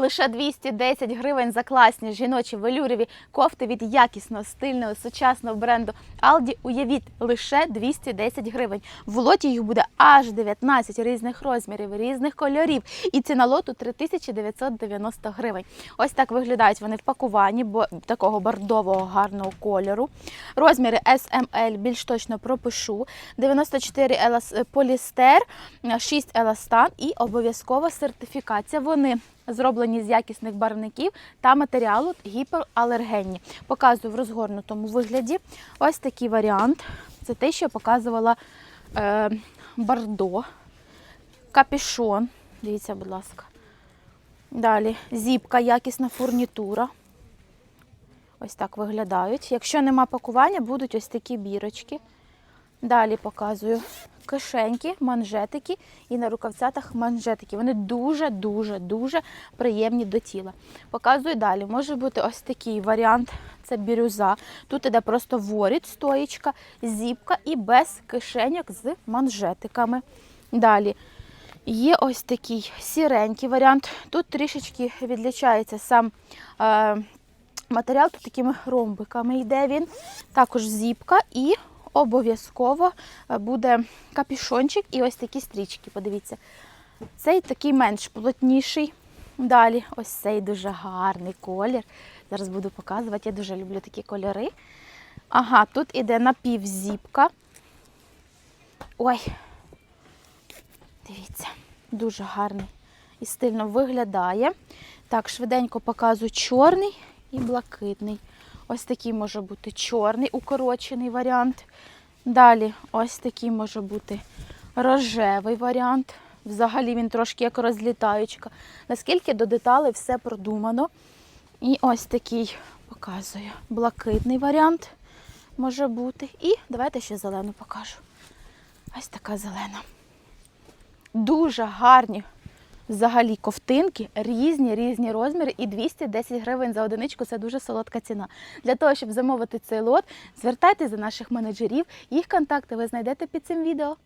Лише 210 гривень за класні жіночі велюреві кофти від якісного, стильного, сучасного бренду Aldi. Уявіть, лише 210 гривень. В лоті їх буде аж 19 різних розмірів, різних кольорів. І ціна лоту 3990 гривень. Ось так виглядають вони в пакуванні, бо такого бордового гарного кольору. Розміри SML більш точно пропишу. 94 елас... полістер, 6 еластан і обов'язкова сертифікація. Вони зроблені з якісних барвників та матеріалу гіпералергенні. Показую в розгорнутому вигляді. Ось такий варіант. Це те, що я показувала е, бордо, капюшон. Дивіться, будь ласка. Далі зіпка, якісна фурнітура. Ось так виглядають. Якщо нема пакування, будуть ось такі бірочки. Далі показую кишеньки, манжетики і на рукавцятах манжетики. Вони дуже-дуже дуже приємні до тіла. Показую далі. Може бути ось такий варіант. Це бірюза. Тут іде просто воріт, стоїчка, зіпка і без кишеньок з манжетиками. Далі є ось такий сіренький варіант. Тут трішечки відлічається сам е, матеріал, тут такими ромбиками йде він. Також зіпка і обов'язково е, буде капюшончик і ось такі стрічки. Подивіться. Цей такий менш плотніший. Далі ось цей дуже гарний колір. Зараз буду показувати. Я дуже люблю такі кольори. Ага, тут іде напівзіпка. Ой, дивіться, дуже гарний і стильно виглядає. Так, швиденько показую чорний і блакитний. Ось такий може бути чорний, укорочений варіант. Далі ось такий може бути рожевий варіант. Взагалі він трошки як розлітаючка. Наскільки до деталей все продумано. І ось такий показую. Блакитний варіант може бути. І давайте ще зелену покажу. Ось така зелена. Дуже гарні взагалі ковтинки, різні різні розміри, і 210 гривень за одиничку це дуже солодка ціна. Для того, щоб замовити цей лот, звертайтеся до наших менеджерів. Їх контакти ви знайдете під цим відео.